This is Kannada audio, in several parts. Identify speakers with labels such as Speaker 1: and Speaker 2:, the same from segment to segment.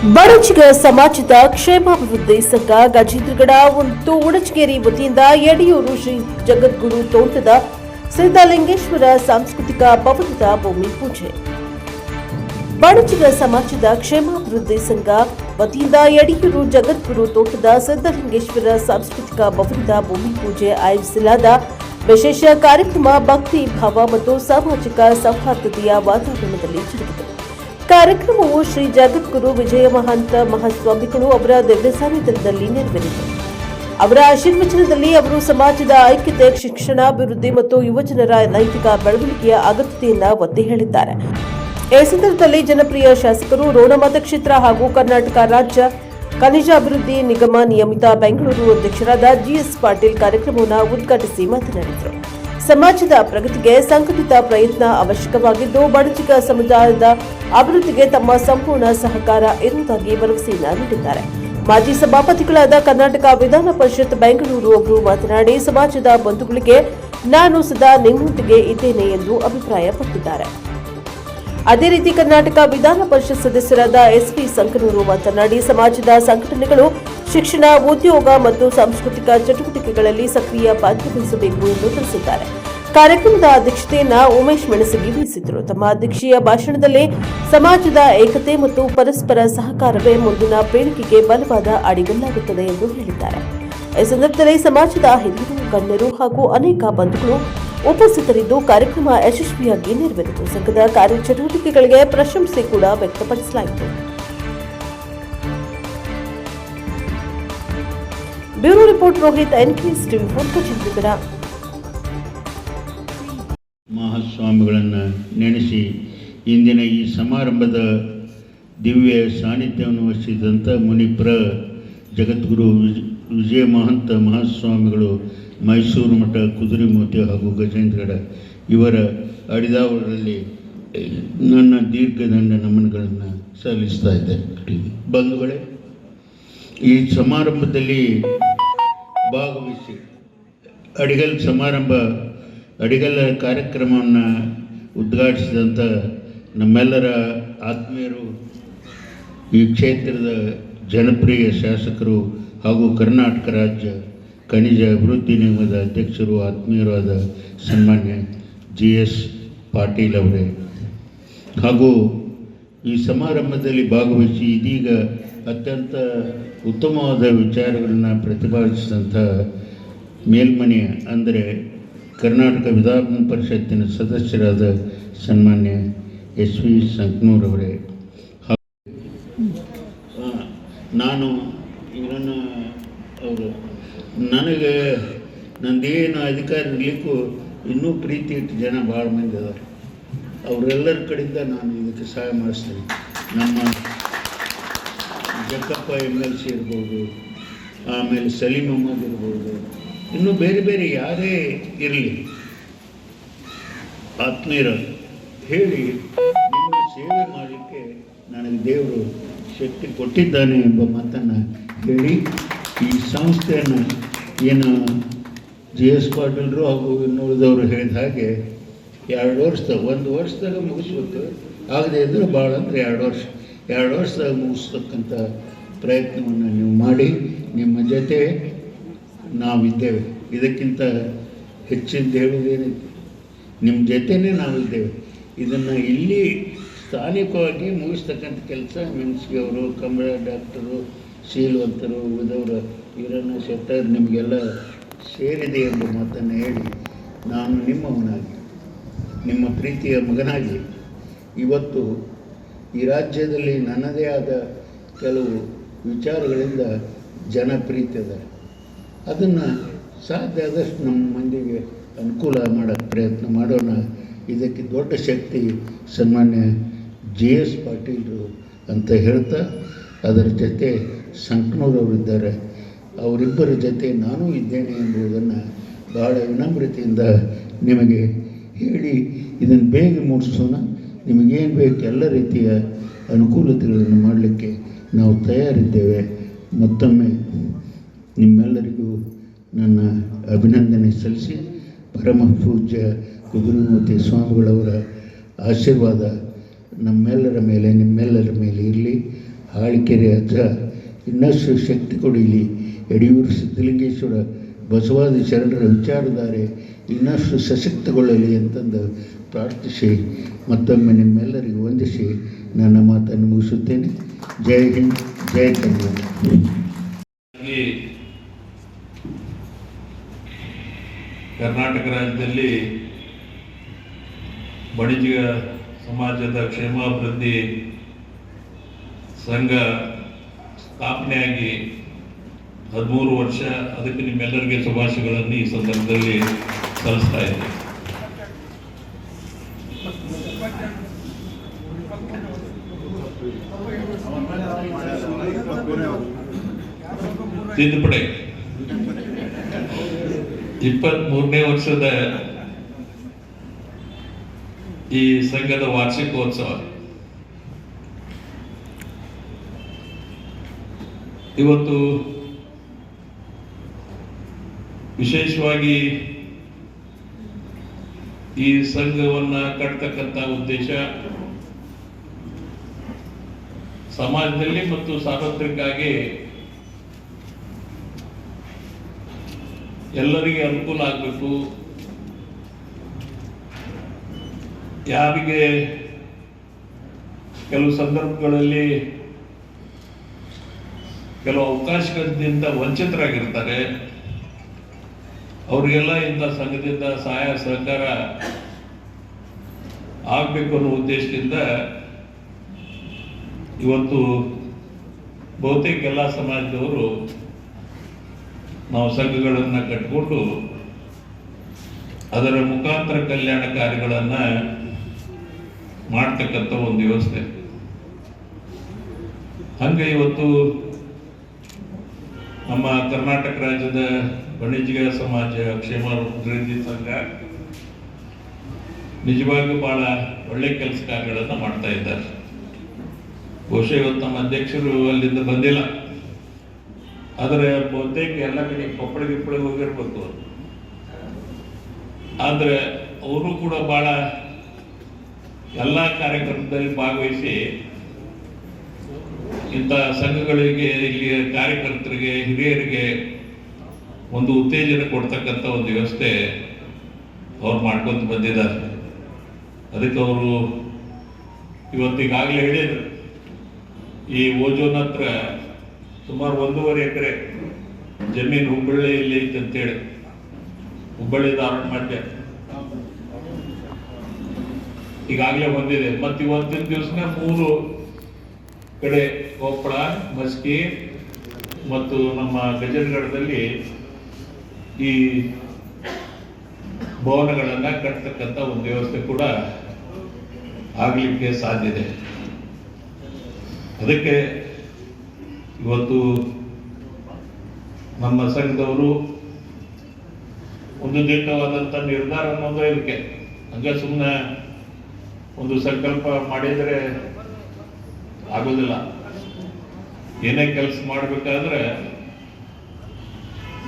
Speaker 1: ಬಡಜಿಗ ಸಮಾಜದ ಕ್ಷೇಮಾಭಿವೃದ್ಧಿ ಸಂಘ ಗಜೇಂದ್ರಗಡ ಮತ್ತು ಉಡಚಗೇರಿ ವತಿಯಿಂದ ಯಡಿಯೂರು ಶ್ರೀ ಜಗದ್ಗುರು ತೋಟದ ಸಿದ್ದಲಿಂಗೇಶ್ವರ ಸಾಂಸ್ಕೃತಿಕ ಭವನದ ಭೂಮಿ ಪೂಜೆ. ಬಡಜಿಗ ಸಮಾಜದ ಕ್ಷೇಮಾಭಿವೃದ್ಧಿ ಸಂಘ ವತಿಯಿಂದ ಯಡಿಯೂರು ಜಗದ್ಗುರು ತೋಟದ ಸಿದ್ದಲಿಂಗೇಶ್ವರ ಸಾಂಸ್ಕೃತಿಕ ಭವನದ ಭೂಮಿ ಪೂಜೆ ಆಯೋಜಿಸಲಾದ ವಿಶೇಷ ಕಾರ್ಯಕ್ರಮ ಭಕ್ತಿ, ಭಾವ ಮತ್ತು ಸಾಮಾಜಿಕ ಸೌಹಾರ್ದತೆಯ ವಾತಾವರಣದಲ್ಲಿ ಜರುಗಿತು ಕಾರ್ಯಕ್ರಮವು ಶ್ರೀ ಜಗದ್ಗುರು ವಿಜಯ ಮಹಾಂತ ಮಹಾಸ್ವಾಮಿಗಳು ಅವರ ದಿವ್ಯ ಸಾನ್ನಿಧ್ಯದಲ್ಲಿ ನೆರವೇರಿತು. ಅವರ ಆಶೀರ್ವಚನದಲ್ಲಿ ಅವರು ಸಮಾಜದ ಐಕ್ಯತೆ, ಶಿಕ್ಷಣ, ಅಭಿವೃದ್ಧಿ ಮತ್ತು ಯುವಜನರ ನೈತಿಕ ಬೆಳವಣಿಗೆಯ ಅಗತ್ಯತೆಯನ್ನು ಒತ್ತಿ ಹೇಳಿದ್ದಾರೆ. ಈ ಸಂದರ್ಭದಲ್ಲಿ ಜನಪ್ರಿಯ ಶಾಸಕರು ರೋಣ ಮತಕ್ಷೇತ್ರ ಹಾಗೂ ಕರ್ನಾಟಕ ರಾಜ್ಯ ಖನಿಜ ಅಭಿವೃದ್ಧಿ ನಿಗಮ ನಿಯಮಿತ ಬೆಂಗಳೂರು ಅಧ್ಯಕ್ಷರಾದ ಜಿಎಸ್ ಪಾಟೀಲ್ ಕಾರ್ಯಕ್ರಮವನ್ನು ಉದ್ಘಾಟಿಸಿ ಮಾತನಾಡಿದರು. ಸಮಾಜದ ಪ್ರಗತಿಗೆ ಸಂಘಟಿತ ಪ್ರಯತ್ನ ಅವಶ್ಯಕವಾಗಿದ್ದು ಬಡಜಿಗ ಸಮುದಾಯದ ಅಭಿವೃದ್ಧಿಗೆ ತಮ್ಮ ಸಂಪೂರ್ಣ ಸಹಕಾರ ಇರುವುದಾಗಿ ಭರವಸೆಯನ್ನ ನೀಡಿದ್ದಾರೆ. ಮಾಜಿ ಸಭಾಪತಿಗಳಾದ ಕರ್ನಾಟಕ ವಿಧಾನ ಪರಿಷತ್ ಬೆಂಗಳೂರು ಅವರು ಮಾತನಾಡಿ, ಸಮಾಜದ ಬಂಧುಗಳಿಗೆ ನಾನು ಸದಾ ನಿಮ್ಮೊಂದಿಗೆ ಇದ್ದೇನೆ ಎಂದು ಅಭಿಪ್ರಾಯಪಟ್ಟಿದ್ದಾರೆ. ಅದೇ ರೀತಿ ಕರ್ನಾಟಕ ವಿಧಾನ ಪರಿಷತ್ ಸದಸ್ಯರಾದ ಎಸ್ಪಿ ಸಂಕನೂರು ಮಾತನಾಡಿ, ಸಮಾಜದ ಸಂಘಟನೆಗಳು ಶಿಕ್ಷಣ, ಉದ್ಯೋಗ ಮತ್ತು ಸಾಂಸ್ಕೃತಿಕ ಚಟುವಟಿಕೆಗಳಲ್ಲಿ ಸಕ್ರಿಯ ಪಾತ್ರವಹಿಸಬೇಕು ಎಂದು ತಿಳಿಸಿದ್ದಾರೆ. ಕಾರ್ಯಕ್ರಮದ ಅಧ್ಯಕ್ಷತೆಯನ್ನ ಉಮೇಶ್ ಮೆಣಸಗಿ ವಹಿಸಿದರು ತಮ್ಮ ಅಧ್ಯಕ್ಷೀಯ ಭಾಷಣದಲ್ಲಿ ಸಮಾಜದ ಏಕತೆ ಮತ್ತು ಪರಸ್ಪರ ಸಹಕಾರವೇ ಮುಂದಿನ ಪೀಳಿಗೆಗೆ ಬಲವಾದ ಅಡಿಗಲ್ಲಾಗುತ್ತದೆ ಎಂದು ಹೇಳಿದ್ದಾರೆ. ಈ ಸಂದರ್ಭದಲ್ಲಿ ಸಮಾಜದ ಹಿರಿಯರು, ಗಣ್ಯರು ಹಾಗೂ ಅನೇಕ ಬಂಧುಗಳು ಉಪಸ್ಥಿತರಿದ್ದು ಕಾರ್ಯಕ್ರಮ ಯಶಸ್ವಿಯಾಗಿ ನೆರವೇರಿತು. ಸಂಘದ ಕಾರ್ಯಚಟುವಟಿಕೆಗಳಿಗೆ ಪ್ರಶಂಸೆ ಕೂಡ ವ್ಯಕ್ತಪಡಿಸಲಾಯಿತು. ಬ್ಯೂರೋ ರಿಪೋರ್ಟ್ ರೋಹಿತ್ ಎನ್ಕ್ರೀಸ್ ಟಿವಿ ಕಚೇರಿಗರ
Speaker 2: ಮಹಾಸ್ವಾಮಿಗಳನ್ನು ನೆನೆಸಿ ಇಂದಿನ ಈ ಸಮಾರಂಭದ ದಿವ್ಯ ಸಾನ್ನಿಧ್ಯವನ್ನು ವಹಿಸಿದಂಥ ಮುನಿಪ್ರ ಜಗದ್ಗುರು ವಿಜ ವಿಜಯ ಮಹಂತ ಮಹಾಸ್ವಾಮಿಗಳು ಮೈಸೂರು ಮಠ ಕುದುರೆಮೂರ್ತಿ ಹಾಗೂ ಗಜೇಂದ್ರಗಡ ಇವರ ಅಡಿದಾವರಲ್ಲಿ ನನ್ನ ದೀರ್ಘದಂಡ ನಮನಗಳನ್ನು ಸಲ್ಲಿಸ್ತಾ ಇದ್ದೆ ಬಂಧುಗಳೇ ಈ ಸಮಾರಂಭದಲ್ಲಿ ಭಾಗವಹಿಸಿ ಅಡಿಗಲ್ ಸಮಾರಂಭ, ಅಡಿಗಲ್ ಕಾರ್ಯಕ್ರಮವನ್ನು ಉದ್ಘಾಟಿಸಿದಂಥ ನಮ್ಮೆಲ್ಲರ ಆತ್ಮೀಯರು, ಈ ಕ್ಷೇತ್ರದ ಜನಪ್ರಿಯ ಶಾಸಕರು ಹಾಗೂ ಕರ್ನಾಟಕ ರಾಜ್ಯ ಖನಿಜ ಅಭಿವೃದ್ಧಿ ನಿಗಮದ ಅಧ್ಯಕ್ಷರು, ಆತ್ಮೀಯರಾದ ಸನ್ಮಾನ್ಯ ಜಿ ಎಸ್ ಪಾಟೀಲ್ ಅವರೇ. ಹಾಗೂ ಈ ಸಮಾರಂಭದಲ್ಲಿ ಭಾಗವಹಿಸಿ ಇದೀಗ ಅತ್ಯಂತ ಉತ್ತಮವಾದ ವಿಚಾರಗಳನ್ನು ಪ್ರತಿಪಾದಿಸಿದಂಥ ಮೇಲ್ಮನೆ ಅಂದರೆ ಕರ್ನಾಟಕ ವಿಧಾನ ಪರಿಷತ್ತಿನ ಸದಸ್ಯರಾದ ಸನ್ಮಾನ್ಯ ಎಸ್ ವಿ ಸಂಕನೂರವರೇ ನಾನು ಇವರನ್ನು, ಅವರು ನನಗೆ ನಂದೇನು ಅಧಿಕಾರ ಇರಲಿಕ್ಕೂ ಇನ್ನೂ ಪ್ರೀತಿ ಇಟ್ಟು ಜನ ಭಾಳ ಮಂದಿ ಅದಾರೆ ಅವರೆಲ್ಲರ ಕಡೆಯಿಂದ ನಾನು ಇದಕ್ಕೆ ಸಹಾಯ ಮಾಡಿಸ್ತೀನಿ. ನಮ್ಮ ಜಕ್ಕಪ್ಪ ಎಂ ಎಲ್ ಸಿ ಇರ್ಬೋದು, ಆಮೇಲೆ ಸಲೀಂ ಅಹಮದ್ ಇರ್ಬೋದು, ಇನ್ನು ಬೇರೆ ಬೇರೆ ಯಾರೇ ಇರಲಿ ಆತ್ಮೀಯರ ಹೇಳಿ ನಿಮ್ಮ ಸೇವೆ ಮಾಡಲಿಕ್ಕೆ ನನಗೆ ದೇವರು ಶಕ್ತಿ ಕೊಟ್ಟಿದ್ದಾನೆ ಎಂಬ ಮಾತನ್ನು ಹೇಳಿ ಈ ಸಂಸ್ಥೆಯನ್ನು ಏನು ಜಿ ಎಸ್ ಪಾಟೀಲ್ರು ಹಾಗೂ ಇನ್ನುಳಿದವರು ಹೇಳಿದ ಹಾಗೆ ಎರಡು ವರ್ಷದಾಗ ಒಂದು ವರ್ಷದಾಗ ಮುಗಿಸ್ಬೇಕು. ಆಗದೆ ಇದ್ದರೆ ಭಾಳ ಅಂದರೆ ಎರಡು ವರ್ಷ. ಎರಡು ವರ್ಷದಾಗ ಮುಗಿಸ್ತಕ್ಕಂಥ ಪ್ರಯತ್ನವನ್ನು ನೀವು ಮಾಡಿ, ನಿಮ್ಮ ಜೊತೆ ನಾವಿದ್ದೇವೆ. ಇದಕ್ಕಿಂತ ಹೆಚ್ಚಿದ್ದು ಹೇಳುವುದೇನಿದೆ ನಿಮ್ಮ ಜೊತೆನೇ ನಾವಿದ್ದೇವೆ. ಇದನ್ನು ಇಲ್ಲಿ ಸ್ಥಾನಿಕವಾಗಿ ಮುಗಿಸ್ತಕ್ಕಂಥ ಕೆಲಸ ಮೆನ್ಸ್ಗೆ ಅವರು ಕಮಲ ಡಾಕ್ಟರು, ಶೀಲವಂತರು ಉಳಿದವರು ಈರಣ್ಣ ಶೆಟ್ಟರ್ ನಿಮಗೆಲ್ಲ ಸೇರಿದೆ ಎಂಬ ಮಾತನ್ನು ಹೇಳಿ, ನಾನು ನಿಮ್ಮವನಾಗಿ, ನಿಮ್ಮ ಪ್ರೀತಿಯ ಮಗನಾಗಿ ಇವತ್ತು ಈ ರಾಜ್ಯದಲ್ಲಿ ನನ್ನದೇ ಆದ ಕೆಲವು ವಿಚಾರಗಳಿಂದ ಜನಪ್ರೀತಿ ಅದ ಅದನ್ನು ಸಾಧ್ಯ ಆದಷ್ಟು ನಮ್ಮ ಮಂದಿಗೆ ಅನುಕೂಲ ಮಾಡೋಕ್ಕೆ ಪ್ರಯತ್ನ ಮಾಡೋಣ. ಇದಕ್ಕೆ ದೊಡ್ಡ ಶಕ್ತಿ ಸನ್ಮಾನ್ಯ ಜೆ ಎಸ್ ಪಾಟೀಲರು ಅಂತ ಹೇಳ್ತಾ, ಅದರ ಜೊತೆ ಸಂಕನೂರವರಿದ್ದಾರೆ ಅವರಿಬ್ಬರ ಜೊತೆ ನಾನೂ ಇದ್ದೇನೆ ಎಂಬುದನ್ನು ಬಹಳ ವಿನಮ್ರತೆಯಿಂದ ನಿಮಗೆ ಹೇಳಿ ಇದನ್ನು ಬೇಗ ಮುಗಿಸೋಣ. ನಿಮಗೇನು ಬೇಕು ಎಲ್ಲ ರೀತಿಯ ಅನುಕೂಲತೆಗಳನ್ನು ಮಾಡಲಿಕ್ಕೆ ನಾವು ತಯಾರಿದ್ದೇವೆ. ಮತ್ತೊಮ್ಮೆ ನಿಮ್ಮೆಲ್ಲರಿಗೂ ನನ್ನ ಅಭಿನಂದನೆ ಸಲ್ಲಿಸಿ ಪರಮ ಪೂಜ್ಯ ಕುದುರುಮೂರ್ತಿ ಸ್ವಾಮಿಗಳವರ ಆಶೀರ್ವಾದ ನಮ್ಮೆಲ್ಲರ ಮೇಲೆ, ನಿಮ್ಮೆಲ್ಲರ ಮೇಲೆ ಇರಲಿ. ಹಾಳಿಕೆರೆ ಹತ್ರ ಇನ್ನಷ್ಟು ಶಕ್ತಿ ಕೊಡಲಿ. ಯಡಿಯೂರು ಸಿದ್ಧಲಿಂಗೇಶ್ವರ ಬಸವಾದಿ ಶರಣರ ವಿಚಾರಧಾರೆ ಇನ್ನಷ್ಟು ಸಶಕ್ತಗೊಳ್ಳಲಿ ಅಂತಂದು ಪ್ರಾರ್ಥಿಸಿ, ಮತ್ತೊಮ್ಮೆ ನಿಮ್ಮೆಲ್ಲರಿಗೂ ವಂದಿಸಿ ನನ್ನ ಮಾತನ್ನು ಮುಗಿಸುತ್ತೇನೆ. ಜೈ ಹಿಂದ್, ಜೈ ಕನ್ನಡ
Speaker 3: ಕರ್ನಾಟಕ ರಾಜ್ಯದಲ್ಲಿ ಬಣಿಜಿಗ ಸಮಾಜದ ಕ್ಷೇಮಾಭಿವೃದ್ಧಿ ಸಂಘ ಸ್ಥಾಪನೆಯಾಗಿ ಹದಿಮೂರು ವರ್ಷ ಅದಕ್ಕೆ ನಿಮ್ಮೆಲ್ಲರಿಗೆ ಶುಭಾಶಯಗಳನ್ನು ಈ ಸಂದರ್ಭದಲ್ಲಿ ಸಲ್ಲಿಸ್ತಾ ಇದ್ದೀನಿ. ತಿದ್ದುಪಡಿ. ಇಪ್ಪತ್ತ್ ಮೂರನೇ ವರ್ಷದ ಈ ಸಂಘದ ವಾರ್ಷಿಕೋತ್ಸವ. ಇವತ್ತು ವಿಶೇಷವಾಗಿ ಈ ಸಂಘವನ್ನು ಕಟ್ತಕ್ಕಂಥ ಉದ್ದೇಶ ಸಮಾಜದಲ್ಲಿ ಮತ್ತು ಸಾರ್ವತ್ರಿಕಾಗಿ ಎಲ್ಲರಿಗೆ ಅನುಕೂಲ ಆಗಬೇಕು. ಯಾರಿಗೆ ಕೆಲವು ಸಂದರ್ಭಗಳಲ್ಲಿ ಕೆಲವು ಅವಕಾಶಗಳಿಂದ ವಂಚಿತರಾಗಿರ್ತಾರೆ. ಅವರಿಗೆಲ್ಲ ಇಂಥ ಸಂಘದಿಂದ ಸಹಾಯ, ಸಹಕಾರ ಆಗಬೇಕು ಅನ್ನೋ ಉದ್ದೇಶದಿಂದ ಇವತ್ತು ಬಹುತೇಕ ಎಲ್ಲ ಸಮಾಜದವರು ನಾವು ಸಂಘಗಳನ್ನು ಕಟ್ಟಿಕೊಂಡು ಅದರ ಮುಖಾಂತರ ಕಲ್ಯಾಣ ಕಾರ್ಯಗಳನ್ನು ಮಾಡ್ತಕ್ಕಂಥ ಒಂದು ವ್ಯವಸ್ಥೆ. ಹಂಗೆ ಇವತ್ತು ನಮ್ಮ ಕರ್ನಾಟಕ ರಾಜ್ಯದ ವಾಣಿಜ್ಯ ಸಮಾಜ ಕ್ಷೇಮ ಅಭಿವೃದ್ಧಿ ಸಂಘ ನಿಜವಾಗಿಯೂ ಬಹಳ ಒಳ್ಳೆ ಕೆಲಸ ಕಾರ್ಯಗಳನ್ನು ಮಾಡ್ತಾ ಇದ್ದಾರೆ. ಬಹುಶಃ ಇವತ್ತು ನಮ್ಮ ಅಧ್ಯಕ್ಷರು ಅಲ್ಲಿಂದ ಬಂದಿಲ್ಲ. ಆದರೆ ಬಹುತೇಕ ಎಲ್ಲ ಕಡೆ ಕೊಪ್ಪಳ ಗಿಪ್ಪಳಿಗೆ ಹೋಗಿರ್ಬೇಕು ಆದರೆ ಆದ್ರೆ ಅವರು ಕೂಡ ಬಹಳ ಎಲ್ಲ ಕಾರ್ಯಕ್ರಮದಲ್ಲಿ ಭಾಗವಹಿಸಿ ಇಂಥ ಸಂಘಗಳಿಗೆ, ಇಲ್ಲಿ ಕಾರ್ಯಕರ್ತರಿಗೆ, ಹಿರಿಯರಿಗೆ ಒಂದು ಉತ್ತೇಜನ ಕೊಡ್ತಕ್ಕಂಥ ಒಂದು ವ್ಯವಸ್ಥೆ ಅವ್ರು ಮಾಡ್ಕೊಂತ ಬಂದಿದ್ದಾರೆ. ಅದಕ್ಕೆ ಅವರು ಇವತ್ತಿಗಾಗಲೇ ಹೇಳಿದ್ರು. ಈ ಓಜೋನ್ ಹತ್ರ ಸುಮಾರು ಒಂದೂವರೆ ಎಕರೆ ಜಮೀನು ಹುಬ್ಬಳ್ಳಿಯಲ್ಲಿ ಐತೆ ಅಂತೇಳಿ ಹುಬ್ಬಳ್ಳಿ ಧಾರಣ ಮಾಡಿದೆ ಈಗಾಗಲೇ ಬಂದಿದೆ. ಮತ್ತು ಇವತ್ತಿನ ದಿವಸನೇ ಮೂರು ಕಡೆ ಕೊಪ್ಪಳ ಮಸ್ಕಿ ಮತ್ತು ನಮ್ಮ ಗಜನಗಢದಲ್ಲಿ ಈ ಭವನಗಳನ್ನ ಕಟ್ತಕ್ಕಂಥ ಒಂದು ವ್ಯವಸ್ಥೆ ಕೂಡ ಆಗಲಿಕ್ಕೆ ಇದೆ. ಅದಕ್ಕೆ ಇವತ್ತು ನಮ್ಮ ಸಂಘದವರು ಒಂದು ದಿಟ್ಟವಾದಂಥ ನಿರ್ಧಾರ ಅನ್ನೋದು ಇದಕ್ಕೆ ಹಂಗ ಸುಮ್ಮನೆ ಒಂದು ಸಂಕಲ್ಪ ಮಾಡಿದರೆ ಆಗೋದಿಲ್ಲ. ಏನೇ ಕೆಲಸ ಮಾಡ್ಬೇಕಾದ್ರೆ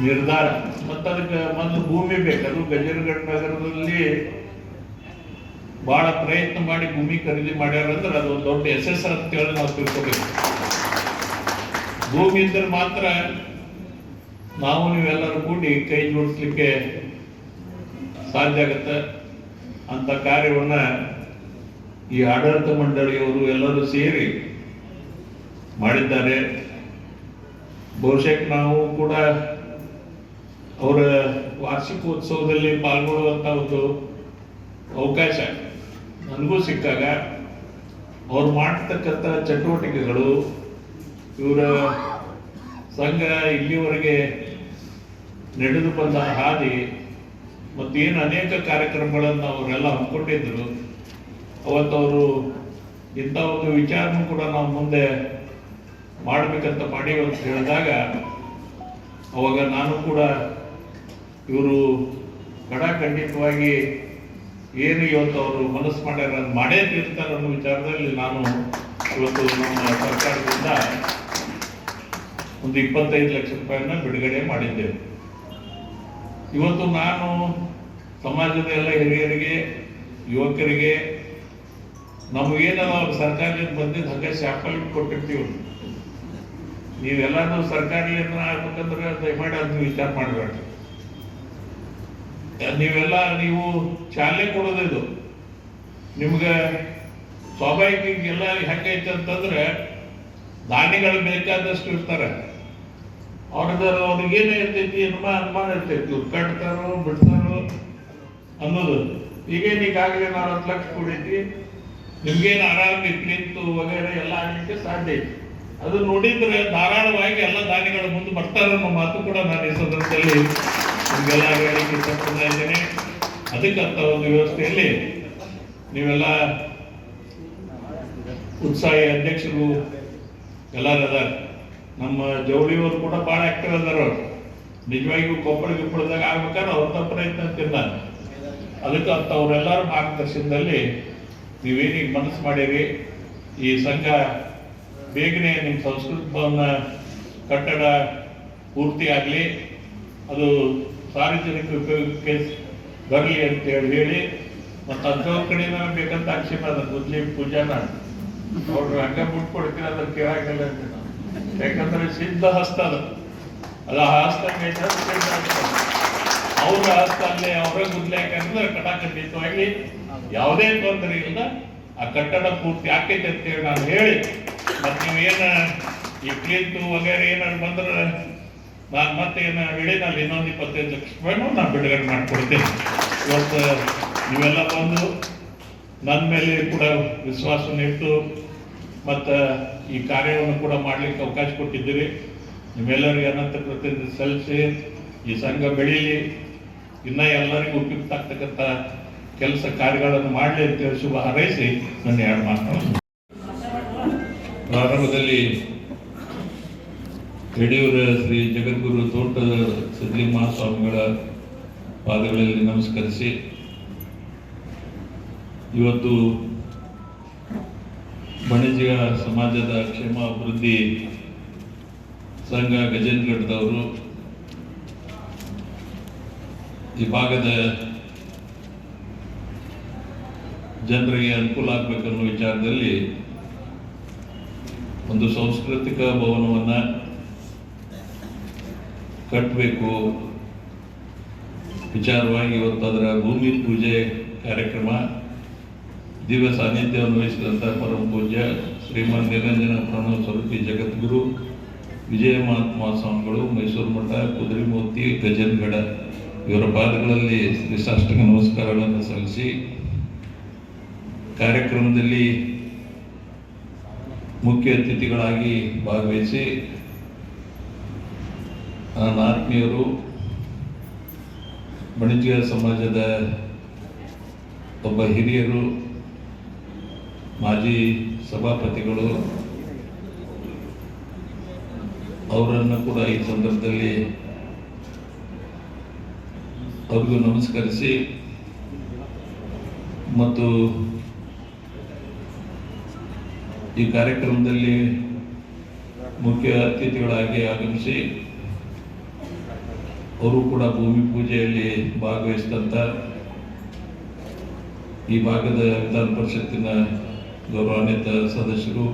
Speaker 3: ನಿರ್ಧಾರ. ಮತ್ತ ಅದಕ್ಕೆ ಮೊದಲು ಭೂಮಿ ಬೇಕು ಅದು ನಗರದಲ್ಲಿ ಬಹಳ ಪ್ರಯತ್ನ ಮಾಡಿ ಭೂಮಿ ಖರೀದಿ ಮಾಡ್ಯಾರಂದ್ರೆ ಅದು ಒಂದು ದೊಡ್ಡ ಯಶಸ್ಸು ಅಂತ ಹೇಳಿ ನಾವು ತಿಳ್ಕೊಬೇಕು. ಭೂಮಿ ಇದ್ರೆ ಮಾತ್ರ ನಾವು ನೀವೆಲ್ಲರೂ ಕೂಡಿ ಕೈ ಜೋಡಿಸ್ಲಿಕ್ಕೆ ಸಾಧ್ಯ ಆಗತ್ತೆ. ಅಂತ ಕಾರ್ಯವನ್ನ ಈ ಆಡಳಿತ ಮಂಡಳಿಯವರು ಎಲ್ಲರೂ ಸೇರಿ ಮಾಡಿದ್ದಾರೆ. ಬಹುಶಃ ನಾವು ಕೂಡ ಅವರ ವಾರ್ಷಿಕೋತ್ಸವದಲ್ಲಿ ಪಾಲ್ಗೊಳ್ಳುವಂತ ಒಂದು ಅವಕಾಶ. ನನಗೂ ಸಿಕ್ಕಾಗ ಅವ್ರು ಮಾಡ್ತಕ್ಕಂಥ ಚಟುವಟಿಕೆಗಳು ಇವರ ಸಂಘ ಇಲ್ಲಿವರೆಗೆ ನಡೆದು ಬಂದ ಹಾದಿ ಮತ್ತೇನು ಅನೇಕ ಕಾರ್ಯಕ್ರಮಗಳನ್ನು ಅವರೆಲ್ಲ ಹಮ್ಮಿಕೊಂಡಿದ್ರು ಅವತ್ತವರು ಇಂಥ ಒಂದು ವಿಚಾರನೂ ಕೂಡ ನಾವು ಮುಂದೆ ಮಾಡಬೇಕಂತ ಮಾಡಿ ಅಂತ ಹೇಳಿದಾಗ, ಅವಾಗ ನಾನು ಕೂಡ ಇವರು ಖಡಾಖಂಡಿತವಾಗಿ ಏನು ಇವತ್ತು ಅವರು ಮನಸ್ಸು ಮಾಡ್ಯಾರ ಮಾಡೇ ತೀರ್ತಾರೆ ಅನ್ನೋ ವಿಚಾರದಲ್ಲಿ ನಾನು ಇವತ್ತು ನಮ್ಮ ಸರ್ಕಾರದಿಂದ ಒಂದು ಇಪ್ಪತ್ತೈದು ಲಕ್ಷ ರೂಪಾಯಿನ ಬಿಡುಗಡೆ ಮಾಡಿದ್ದೇವೆ ಇವತ್ತು ನಾನು ಸಮಾಜದ ಎಲ್ಲ ಹಿರಿಯರಿಗೆ, ಯುವಕರಿಗೆ ನಮಗೇನ ಸರ್ಕಾರದಿಂದ ಬಂದಿದ್ದು ಹಂಗೆ ಶಾಂಪಲ್ ಕೊಟ್ಟಿರ್ತೀವಿ. ನೀವೆಲ್ಲಾನು ಸರ್ಕಾರಿ ಏನಾರ ಆಗ್ಬೇಕಂದ್ರೆ ದಯಮಾಡಿ ಅದನ್ನ ವಿಚಾರ ಮಾಡಬೇಡ್ರಿ. ನೀವೆಲ್ಲ ನೀವು ಚಾಲನೆ ಕೊಡೋದಿದು ನಿಮ್ಗೆ ಸ್ವಾಭಾವಿಕ ಎಲ್ಲ ಹೆಂಗೈತೆ ಅಂತಂದ್ರೆ ದಾನಿಗಳು ಬೇಕಾದಷ್ಟು ಇರ್ತಾರೆ. ಅವ್ರದ್ದು ಅವ್ರಿಗೇನೇ ಇರ್ತೈತಿ ಅನುಮಾನ ಅನುಮಾನ ಇರ್ತೈತಿ. ಇವ್ರು ಕಟ್ತಾರೋ, ಬಿಡ್ತಾರೋ ಅನ್ನೋದು. ಈಗೇನು ಈಗಾಗಲೇ ನಾವು ಹತ್ತು ಲಕ್ಷ ಕೊಡೈತಿ. ನಿಮ್ಗೇನು ಆರಾಮ ಇಟ್ಟು ವಗೇರೆ ಎಲ್ಲ ಆಗಲಿಕ್ಕೆ ಸಾಧ್ಯ ಐತಿ. ಅದು ನೋಡಿದ್ರೆ ಧಾರಾಳವಾಗಿ ಎಲ್ಲ ದಾನಿಗಳು ಮುಂದೆ ಬರ್ತಾರೆ ಅನ್ನೋ ಮಾತು ಕೂಡ ನಾನು ಈ ಸಂದರ್ಭದಲ್ಲಿ ನಿಮ್ಗೆಲ್ಲ ಹೇಳಿಕೆ ಇಷ್ಟಪಡ್ತಾ ಇದ್ದೇನೆ. ಅದಕ್ಕಂತ ಒಂದು ವ್ಯವಸ್ಥೆಯಲ್ಲಿ ನೀವೆಲ್ಲ ಉತ್ಸಾಹಿ ಅಧ್ಯಕ್ಷರು ಎಲ್ಲರೂ ಅದಾರ ನಮ್ಮ ಜವಳಿಯವರು ಕೂಡ ಭಾಳ ಆಕ್ಟಿವ್ ಅದಾರ ಅವ್ರು. ನಿಜವಾಗಿಯೂ ಕೊಪ್ಪಳ ಗಿಪ್ಪಳದಾಗ ಆಗ್ಬೇಕಾದ್ರೆ ಅವ್ರ ಪ್ರಯತ್ನ ಅಂತಿಲ್ಲ ಅದಕ್ಕಂತ ಅವರೆಲ್ಲರ ಮಾರ್ಗದರ್ಶನದಲ್ಲಿ ನೀವೇನೀಗ ಮನಸ್ಸು ಮಾಡಿರಿ, ಈ ಸಂಘ ಬೇಗನೆ ನಿಮ್ಮ ಸಂಸ್ಕೃತ ಭವನ ಕಟ್ಟಡ ಪೂರ್ತಿ ಆಗಲಿ, ಅದು ಸಾರ್ವಜನಿಕ ಉಪಯೋಗಕ್ಕೆ ಬರಲಿ ಅಂತ ಹೇಳಿ ಮತ್ತು ಅಂಥವ್ರ ಕಡೆನ ಬೇಕಂತ ಆಕ್ಷೇಪ ಅದ. ಗುದ್ಲಿ ಪೂಜಾನ ಅವ್ರು ಹಂಗ ಬಿಟ್ಕೊಡ್ತೀರ ಅದ್ರ ಕೇಳಾಗಿಲ್ಲ ಅಂತ. ಯಾಕಂದ್ರೆ ಸಿದ್ಧ ಹಸ್ತ ಅದು. ಅದು ಹಸ್ತ. ಅವ್ರ ಹಸ್ತ ಅಲ್ಲೇ ಅವರೇ ಗುದ್ಲಿ ಯಾಕಂದ್ರೆ ಕಟಾಖಂಡಿತವಾಗಿ ಯಾವುದೇ ತೊಂದರೆ ಇಲ್ಲ ಆ ಕಟ್ಟಡ ಪೂರ್ತಿ ಆಕೈತೆ ಅಂತೇಳಿ ನಾನು ಹೇಳಿ. ಮತ್ತೆ ನೀವು ಏನ ಈ ಕ್ಲೀನ್ತು ವಗೇರೆ ಏನಾದ್ರು ಬಂದ್ರೆ ನಾನು ಮತ್ತೆ ಏನು ಹೇಳಿನಲ್ಲಿ ಇನ್ನೊಂದು ಇಪ್ಪತ್ತೈದು ಲಕ್ಷ ರೂಪಾಯಿನೂ ನಾನು ಬಿಡುಗಡೆ ಮಾಡಿಕೊಡ್ತೇನೆ. ಇವತ್ತು ನೀವೆಲ್ಲ ಬಂದು ನನ್ನ ಮೇಲೆ ಕೂಡ ವಿಶ್ವಾಸನಿಟ್ಟು ಮತ್ತು ಈ ಕಾರ್ಯವನ್ನು ಕೂಡ ಮಾಡಲಿಕ್ಕೆ ಅವಕಾಶ ಕೊಟ್ಟಿದ್ದೀರಿ. ನಿಮ್ಮೆಲ್ಲರಿಗೂ ಅನಂತ ಕೃತಜ್ಞತೆ ಸಲ್ಲಿಸಿ ಈ ಸಂಘ ಬೆಳೀಲಿ. ಇನ್ನೂ ಎಲ್ಲರಿಗೂ ಉಪಯುಕ್ತ ಆಗ್ತಕ್ಕಂಥ ಕೆಲಸ ಕಾರ್ಯಗಳನ್ನು ಮಾಡಲಿ ಅಂತೇಳಿ ಶುಭ ಹಾರೈಸಿ. ನನ್ನ ಎರಡು ಮಾತನ್ನು ಪ್ರಾರಂಭದಲ್ಲಿ ಯಡಿಯೂರ ಶ್ರೀ ಜಗದ್ಗುರು ತೋಟದ ಸಿದ್ಧಲಿಂಗ ಸ್ವಾಮಿಗಳ ಪಾದಗಳಲ್ಲಿ ನಮಸ್ಕರಿಸಿ, ಇವತ್ತು ವಾಣಿಜ್ಯ ಸಮಾಜದ ಕ್ಷೇಮ ಅಭಿವೃದ್ಧಿ ಸಂಘ ಗಜೇಂದ್ರಗಢದವರು ಈ ಭಾಗದ ಜನರಿಗೆ ಅನುಕೂಲ ಆಗಬೇಕನ್ನೋ ವಿಚಾರದಲ್ಲಿ ಒಂದು ಸಾಂಸ್ಕೃತಿಕ ಭವನವನ್ನು ಕಟ್ಟಬೇಕು ವಿಚಾರವಾಗಿ ಇವತ್ತು ಭೂಮಿ ಪೂಜೆ ಕಾರ್ಯಕ್ರಮ, ದಿವ್ಯ ಸಾನ್ನಿಧ್ಯವನ್ನು ವಹಿಸಿದಂಥ ಪರಮ ಪೂಜ್ಯ ಶ್ರೀಮನ್ ನಿರಂಜನ ಪ್ರಣವ ಸ್ವರೂಪಿ ಜಗದ್ಗುರು, ವಿಜಯ ಮಹಾತ್ಮ ಸ್ವಾಮಿಗಳು, ಮೈಸೂರು ಮಠ, ಕುದುರೆಮೂರ್ತಿ ಗಜನ್ಗಡ ಇವರ ಪಾದಗಳಲ್ಲಿ ಶ್ರೀ ಸಾಷ್ಟಾಂಗ ನಮಸ್ಕಾರಗಳನ್ನು ಸಲ್ಲಿಸಿ ಕಾರ್ಯಕ್ರಮದಲ್ಲಿ ಮುಖ್ಯ ಅತಿಥಿಗಳಾಗಿ ಭಾಗವಹಿಸಿ ನನ್ನ ಆತ್ಮೀಯರು ವಾಣಿಜ್ಯ ಸಮಾಜದ ಒಬ್ಬ ಹಿರಿಯರು, ಮಾಜಿ ಸಭಾಪತಿಗಳು, ಅವರನ್ನು ಕೂಡ ಈ ಸಂದರ್ಭದಲ್ಲಿ ಅವ್ರಿಗೂ ನಮಸ್ಕರಿಸಿ, ಮತ್ತು ಈ ಕಾರ್ಯಕ್ರಮದಲ್ಲಿ ಮುಖ್ಯ ಅತಿಥಿಗಳಾಗಿ ಆಗಮಿಸಿ ಅವರು ಕೂಡ ಭೂಮಿ ಪೂಜೆಯಲ್ಲಿ ಭಾಗವಹಿಸಿದಂಥ ಈ ಭಾಗದ ವಿಧಾನ ಪರಿಷತ್ತಿನ ಗೌರವಾನ್ವಿತ ಸದಸ್ಯರು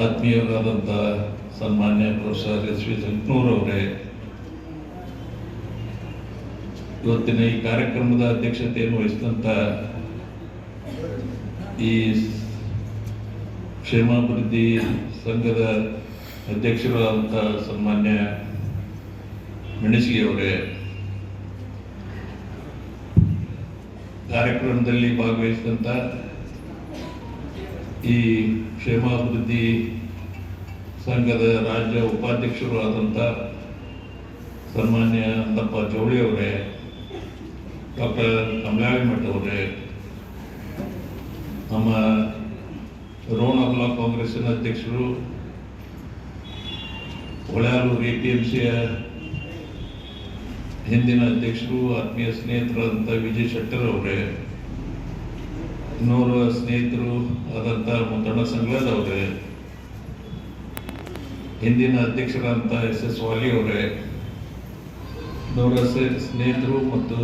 Speaker 3: ಆತ್ಮೀಯರಾದಂಥ ಸನ್ಮಾನ್ಯ ಪ್ರೊಫೆಸರ್ ಎಸ್ ವಿ ಜಂಕ್ನೂರವರೇ ಇವತ್ತಿನ ಈ ಕಾರ್ಯಕ್ರಮದ ಅಧ್ಯಕ್ಷತೆಯನ್ನು ವಹಿಸಿದಂಥ ಈ ಕ್ಷೇಮಾಭಿವೃದ್ಧಿ ಸಂಘದ ಅಧ್ಯಕ್ಷರಾದಂಥ ಸನ್ಮಾನ್ಯ ಮೆಣಸಿಗೆಯವರೇ ಕಾರ್ಯಕ್ರಮದಲ್ಲಿ ಭಾಗವಹಿಸಿದಂಥ ಈ ಕ್ಷೇಮಾಭಿವೃದ್ಧಿ ಸಂಘದ ರಾಜ್ಯ ಉಪಾಧ್ಯಕ್ಷರು ಆದಂಥ ಸನ್ಮಾನ್ಯ ಅಂದಪ್ಪ ಚೌಳಿಯವರೇ ಡಾಕ್ಟರ್ ಕಮಲಾಳಿ ಮಠ ಅವರೇ, ನಮ್ಮ ರೋಣ ಬ್ಲಾಕ್ ಕಾಂಗ್ರೆಸ್ಸಿನ ಅಧ್ಯಕ್ಷರು ಹೊಳೆಯಾಲೂರು ಎ ಪಿ ಎಂ ಸಿಯ ಹಿಂದಿನ ಅಧ್ಯಕ್ಷರು, ಆತ್ಮೀಯ ಸ್ನೇಹಿತರಾದಂಥ ವಿಜಯ್ ಶೆಟ್ಟರ್ ಅವರೇ, ಇನ್ನೋರ್ವ ಸ್ನೇಹಿತರು ಆದಂಥ ಮುದ್ದಣ್ಣ ಸಂಗ್ಲಾದ್ ಅವರೇ, ಹಿಂದಿನ ಅಧ್ಯಕ್ಷರಾದಂಥ ಎಸ್ ಎಸ್ ವಾಲಿ ಅವರೇ ಇನ್ನೋರ ಸ್ನೇಹಿತರು ಮತ್ತು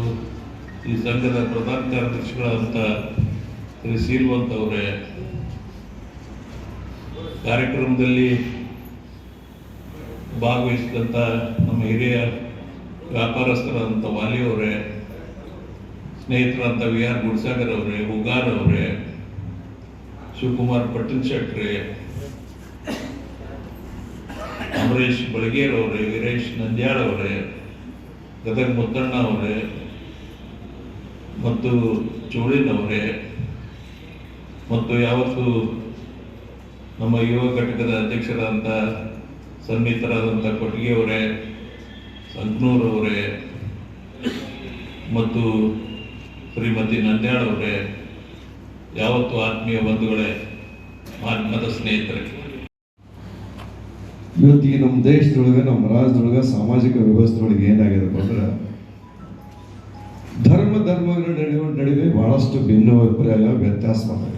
Speaker 3: ಈ ಸಂಘದ ಪ್ರಧಾನ ಕಾರ್ಯದರ್ಶಿಗಳಾದಂಥ ಶ್ರೀ ಸೀಲ್ವಂತ್ ಅವರೇ ಕಾರ್ಯಕ್ರಮದಲ್ಲಿ ಭಾಗವಹಿಸಿದಂಥ ನಮ್ಮ ಹಿರಿಯ ವ್ಯಾಪಾರಸ್ಥರಾದಂಥ ವಾಲಿ ಅವರೇ ಸ್ನೇಹಿತರಾದಂಥ ವಿ ಆರ್ ಗುಡ್ಸಾಗರ್ ಅವರೇ, ಉಗಾರ್ ಅವರೇ, ಶಿವಕುಮಾರ್ ಪಟ್ಟಣ ಶೆಟ್ರಿ, ಅಮರೇಶ್ ಬಳಗೇರ್ ಅವರೇ, ವೀರೇಶ್ ನಂದ್ಯಾಳ್ ಅವರೇ, ಗದಗ ಮುದ್ದಣ್ಣ ಅವರೇ ಮತ್ತು ಚೋಳಿನ್ ಅವರೇ ಮತ್ತು ಯಾವತ್ತು ನಮ್ಮ ಯುವ ಘಟಕದ ಅಧ್ಯಕ್ಷರಾದಂಥ ಸನ್ನಿಹಿತರಾದಂಥ ಕೊಟ್ಟಿಗೆಯವರೇ ಸಂಕನೂರವರೇ ಮತ್ತು ಶ್ರೀಮತಿ ನಂದ್ಯಾಳವರೇ ಯಾವತ್ತು ಆತ್ಮೀಯ ಬಂಧುಗಳೇ, ಆತ್ಮದ ಸ್ನೇಹಿತರೇ.
Speaker 4: ಇವತ್ತಿಗೆ ನಮ್ಮ ದೇಶದೊಳಗೆ ನಮ್ಮ ರಾಜ್ಯದೊಳಗೆ ಸಾಮಾಜಿಕ ವ್ಯವಸ್ಥೆಯೊಳಗೆ ಏನಾಗಿದೆ ಅಂದ್ರೆ ಧರ್ಮ, ಧರ್ಮಗಳ ನಡುವೆ ನಡುವೆ ಬಹಳಷ್ಟು ಭಿನ್ನಾಭಿಪ್ರಾಯ ವ್ಯತ್ಯಾಸ ಮಾಡಿದೆ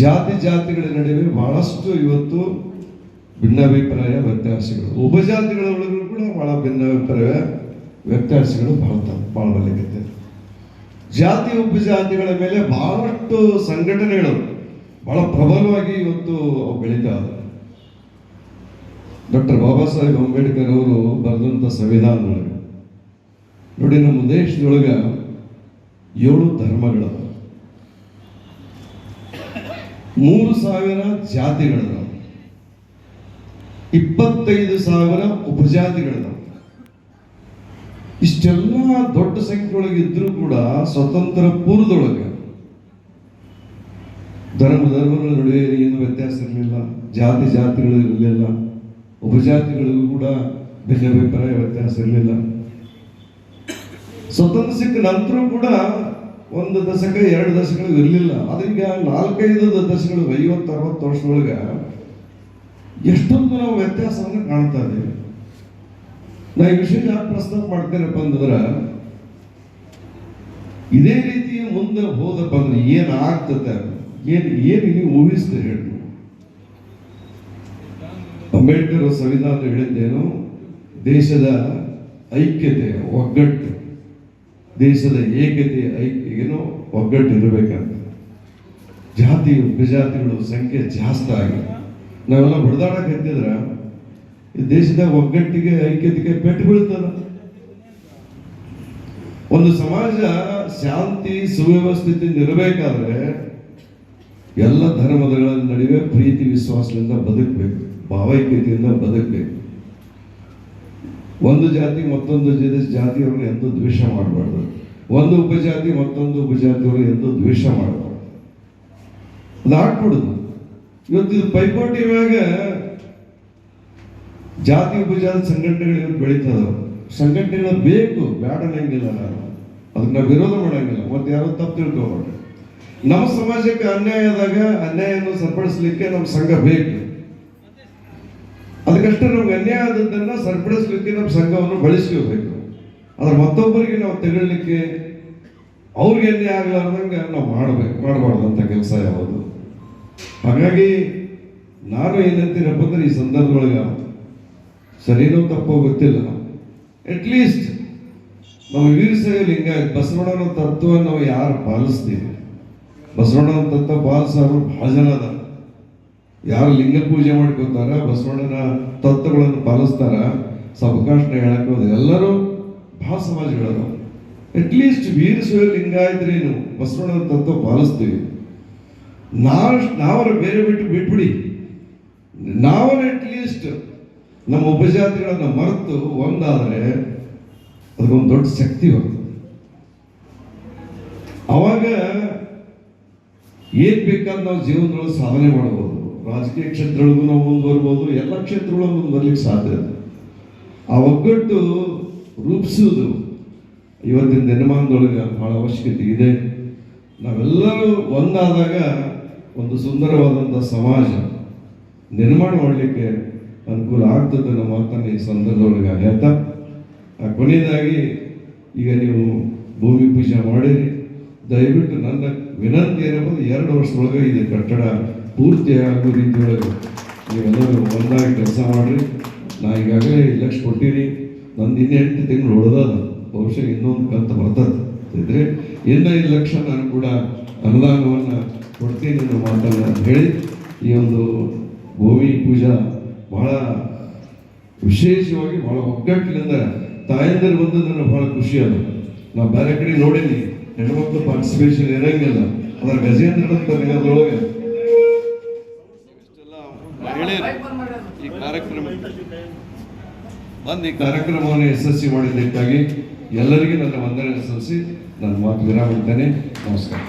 Speaker 4: ಜಾತಿ ಜಾತಿಗಳ ನಡುವೆ ಬಹಳಷ್ಟು ಇವತ್ತು ಭಿನ್ನಾಭಿಪ್ರಾಯ, ವ್ಯತ್ಯಾಸಗಳು. ಉಪಜಾತಿಗಳ ಒಳಗೂ ಕೂಡ ಬಹಳ ಭಿನ್ನಾಭಿಪ್ರಾಯ, ವ್ಯತ್ಯಾಸಗಳು ಬಹಳ ಬಹಳ ಬಲಿಕತ್ತೆ ಜಾತಿ ಉಪಜಾತಿಗಳ ಮೇಲೆ ಬಹಳಷ್ಟು ಸಂಘಟನೆಗಳು ಬಹಳ ಪ್ರಬಲವಾಗಿ ಇವತ್ತು ಬೆಳೀತಾ ಡಾಕ್ಟರ್ ಬಾಬಾ ಸಾಹೇಬ್ ಅಂಬೇಡ್ಕರ್ ಅವರು ಬರೆದಂಥ ಸಂವಿಧಾನದೊಳಗೆ, ನೋಡಿ ನಮ್ಮ ದೇಶದೊಳಗೆ ಏಳು ಧರ್ಮಗಳದ ಮೂರು ಸಾವಿರ ಜಾತಿಗಳಿದಾವೆ. ಇಪ್ಪತ್ತೈದು ಸಾವಿರ ಉಪಜಾತಿಗಳಿದಾವೆ. ಇಷ್ಟೆಲ್ಲ ದೊಡ್ಡ ಸಂಖ್ಯೆಯೊಳಗೆ ಇದ್ರೂ ಕೂಡ ಸ್ವತಂತ್ರ ಪೂರ್ವದೊಳಗೆ ಧರ್ಮ ಧರ್ಮಗಳ ನಡುವೆ ಏನು ವ್ಯತ್ಯಾಸ ಇರಲಿಲ್ಲ, ಜಾತಿ ಜಾತಿಗಳು ಇರಲಿಲ್ಲ, ಉಪಜಾತಿಗಳಿಗೂ ಕೂಡ ಭಿನ್ನಾಭಿಪ್ರಾಯ ವ್ಯತ್ಯಾಸ ಇರಲಿಲ್ಲ. ಸ್ವತಂತ್ರ ಸಿಕ್ಕ ನಂತರ ಕೂಡ ಒಂದು ದಶಕ, ಎರಡು ದಶಕಗಳು ಇರಲಿಲ್ಲ. ಅದಕ್ಕೆ ನಾಲ್ಕೈದು ದಶಕಗಳು, ಐವತ್ತು, ಅರವತ್ತು ವರ್ಷದೊಳಗೆ ಎಷ್ಟೊಂದು ನಾವು ವ್ಯತ್ಯಾಸವನ್ನು ಕಾಣ್ತಾ ಇದ್ದೀವಿ. ನಾ ಈ ವಿಷಯ ಯಾಕೆ ಪ್ರಸ್ತಾಪ ಮಾಡ್ತೇನಪ್ಪ ಅಂತಂದ್ರೆ, ಇದೇ ರೀತಿ ಮುಂದೆ ಹೋದಪ್ಪ ಅಂದ್ರೆ ಏನ್ ಆಗ್ತದೆ ಏನು, ಏನ್ ನೀವು ಊಹಿಸ್ತೀರಿ ಹೇಳಿ. ಅಂಬೇಡ್ಕರ್ ಸಂವಿಧಾನ ಹೇಳಿದ್ದೇನು, ದೇಶದ ಐಕ್ಯತೆ, ಒಗ್ಗಟ್ಟು. ದೇಶದ ಏಕತೆ ಏನೋ ಒಗ್ಗಟ್ಟು ಇರಬೇಕಂತ ಜಾತಿ, ಉಪಜಾತಿಗಳು ಸಂಖ್ಯೆ ಜಾಸ್ತಿ ಆಗಿ ನಾವೆಲ್ಲ ಹೊಡೆದಾಡಕ್ಕೆ ಈ ದೇಶದ ಒಗ್ಗಟ್ಟಿಗೆ, ಐಕ್ಯತೆಗೆ ಪೆಟ್ಟು ಬೀಳ್ತದ. ಒಂದು ಸಮಾಜ ಶಾಂತಿ ಸುವ್ಯವಸ್ಥಿತಿಯಿಂದ ಇರಬೇಕಾದ್ರೆ ಎಲ್ಲ ಧರ್ಮದಗಳ ನಡುವೆ ಪ್ರೀತಿ, ವಿಶ್ವಾಸದಿಂದ ಬದುಕಬೇಕು, ಭಾವೈಕ್ಯತೆಯಿಂದ ಬದುಕಬೇಕು. ಒಂದು ಜಾತಿ ಮತ್ತೊಂದು ಜಾತಿ ಜಾತಿಯವ್ರನ್ನ ಎಂದೂ ದ್ವೇಷ ಮಾಡಬಾರ್ದು. ಒಂದು ಉಪಜಾತಿ ಮತ್ತೊಂದು ಉಪಜಾತಿಯವರು ಎಂದೂ ದ್ವೇಷ ಮಾಡಬಾರ್ದು. ಅದಾಗ್ಬಿಡುದು ಇವತ್ತು ಇದು ಪೈಪೋಟಿ ಮ್ಯಾಗ ಜಾತಿ ಉಪಜಾತಿ ಸಂಘಟನೆಗಳು ಇವತ್ತು ಬೆಳೀತದವು ಸಂಘಟನೆಗಳು ಬೇಕು ಬೇಡ ಅನ್ನಂಗಿಲ್ಲ ನಾನು. ಅದಕ್ಕೆ ನಾವು ವಿರೋಧ ಮಾಡಂಗಿಲ್ಲ. ಮತ್ತೆ ಯಾರೋ ತಪ್ಪು ತಿಳ್ಕೊಬಾರ್ದು. ನಮ್ಮ ಸಮಾಜಕ್ಕೆ ಅನ್ಯಾಯ ಆದಾಗ ಅನ್ಯಾಯವನ್ನು ಸರಿಪಡಿಸ್ಲಿಕ್ಕೆ ನಮ್ಮ ಸಂಘ ಬೇಕು. ಅದಕ್ಕಷ್ಟೇ ನಮ್ಗೆ ಅನ್ಯಾಯ ಆದದ್ದನ್ನ ಸರಿಪಡಿಸ್ಲಿಕ್ಕೆ ನಮ್ಮ ಸಂಘವನ್ನು ಬಳಸ್ಕೋಬೇಕು. ಆದ್ರೆ ಮತ್ತೊಬ್ಬರಿಗೆ ನಾವು ತೆಗೊಳ್ಳಿಕ್ಕೆ ಅವ್ರಿಗೆ ಅನ್ಯಾಯ ಆಗಲಾರ್ದಂಗೆ ನಾವು ಮಾಡಬೇಕು ಮಾಡಬಾರ್ದಂತ ಕೆಲಸ ಯಾವುದು. ಹಾಗಾಗಿ ನಾನು ಏನಂತೀನಪ್ಪ ಅಂದ್ರೆ ಈ ಸಂದರ್ಭದೊಳಗೆ ಸರಿನೋ ತಪ್ಪೋ ಗೊತ್ತಿಲ್ಲ. ಅಟ್ಲೀಸ್ಟ್ ನಾವು ವೀರಶೈವ ಲಿಂಗಾಯತ್ ಬಸವಣ್ಣನ ತತ್ವ ನಾವು ಯಾರು ಪಾಲಿಸ್ತೀವಿ? ಬಸವಣ್ಣನ ತತ್ವ ಪಾಲಿಸೋರು ಬಹಳ ಜನ ಅದಾರ. ಯಾರು ಲಿಂಗ ಪೂಜೆ ಮಾಡ್ಕೋತಾರ ಬಸವಣ್ಣನ ತತ್ವಗಳನ್ನು ಪಾಲಿಸ್ತಾರ ಸವಕಾಶನ ಹೇಳಕ್ ಹೋದ್ರೆ ಎಲ್ಲರೂ ಬಹಳ ಹೇಳೋದು ಅಟ್ಲೀಸ್ಟ್ ವೀರಶೈವ ಲಿಂಗಾಯತ್ರೇನು ಬಸವಣ್ಣನ ತತ್ವ ಪಾಲಿಸ್ತೀವಿ. ನಾವು ನಾವರ ಬೇರೆ ಬಿಟ್ಟು ಬಿಟ್ಬಿಡಿ. ನಾವನ್ನ ಅಟ್ಲೀಸ್ಟ್ ನಮ್ಮ ಉಪಜಾತಿಗಳನ್ನ ಮರೆತು ಒಂದಾದರೆ ಅದಕ್ಕೊಂದು ದೊಡ್ಡ ಶಕ್ತಿ ಬರ್ತದೆ ಅವಾಗ ಏನ್ ಬೇಕಾದ್ರೆ ನಾವು ಜೀವನದೊಳಗೆ ಸಾಧನೆ ಮಾಡ್ಬೋದು. ರಾಜಕೀಯ ಕ್ಷೇತ್ರಗಳಿಗೂ ನಾವು ಮುಂದುವರ್ಬೋದು, ಎಲ್ಲ ಕ್ಷೇತ್ರಗಳು ಮುಂದುವರ್ಲಿಕ್ಕೆ ಸಾಧ್ಯ ಇದೆ. ಆ ಒಗ್ಗಟ್ಟು ರೂಪಿಸುವುದು ಇವತ್ತಿನ ದಿನಮಾನದೊಳಗೆ ಬಹಳ ಅವಶ್ಯಕತೆ ಇದೆ. ನಾವೆಲ್ಲರೂ ಒಂದಾದಾಗ ಒಂದು ಸುಂದರವಾದಂಥ ಸಮಾಜ ನಿರ್ಮಾಣ ಮಾಡಲಿಕ್ಕೆ ಅನುಕೂಲ ಆಗ್ತದೆ ನಮ್ಮ ಮಾತನ್ನು ಈ ಸಂದರ್ಭದೊಳಗೆ ಹೇಳ್ತಾ. ಆ ಕೊನೆಯದಾಗಿ ಈಗ ನೀವು ಭೂಮಿ ಪೂಜೆ ಮಾಡಿರಿ. ದಯವಿಟ್ಟು ನನ್ನ ವಿನಂತಿ ಏನಪ್ಪ ಎರಡು ವರ್ಷದೊಳಗೆ ಇದು ಕಟ್ಟಡ ಪೂರ್ತಿ ಆಗೋ ರೀತಿಯೊಳಗೆ ನೀವೆಲ್ಲರೂ ಒಂದಾಗಿ ಕೆಲಸ ಮಾಡಿರಿ. ನಾ ಈಗಾಗಲೇ ಲಕ್ಷ ಕೊಟ್ಟಿರಿ ನಂದು ಇನ್ನೂ ಎಂಟು ತಿಂಗಳು ಉಳ್ದದ. ಬಹುಶಃ ಇನ್ನೊಂದು ಕಂತು ಬರ್ತದೆ. ಇದ್ರೆ ಇನ್ನ ಐದು ಲಕ್ಷ ನಾನು ಕೂಡ ಅನುದಾನವನ್ನು ಕೊಡ್ತೀನಿ ಅನ್ನೋ ಮಾತನ್ನು ಹೇಳಿ ಈ ಒಂದು ಭೂಮಿ ಪೂಜಾ ಬಹಳ ವಿಶೇಷವಾಗಿ ಬಹಳ ಒಗ್ಗಟ್ಟಿನಿಂದ ತಾಯಂದಿರು ಬಂದು ನನಗೆ ಬಹಳ ಖುಷಿ ಅದು. ನಾ ಬೇರೆ ಕಡೆ ನೋಡೀನಿ. ಹೆಣ್ಮಕ್ಳು ಪಾರ್ಟಿಸಿಪೇಷನ್ ಇರಂಗಿಲ್ಲ. ಅದರ ಗಜೇಂದ್ರ ಅಂತ ಅದ್ರೊಳಗೆ ಮಹಿಳೆಯರು ಈ ಕಾರ್ಯಕ್ರಮ. ಬಂದು ಈ ಕಾರ್ಯಕ್ರಮವನ್ನು ಯಶಸ್ವಿ ಮಾಡಿದ್ದಕ್ಕಾಗಿ ಎಲ್ಲರಿಗೂ ನನ್ನ ವಂದನೆ ಸಲ್ಲಿಸಿ ನನ್ನ ಮಾತು ವಿರಾಮ ಇದ್ದೇನೆ ನಮಸ್ಕಾರ.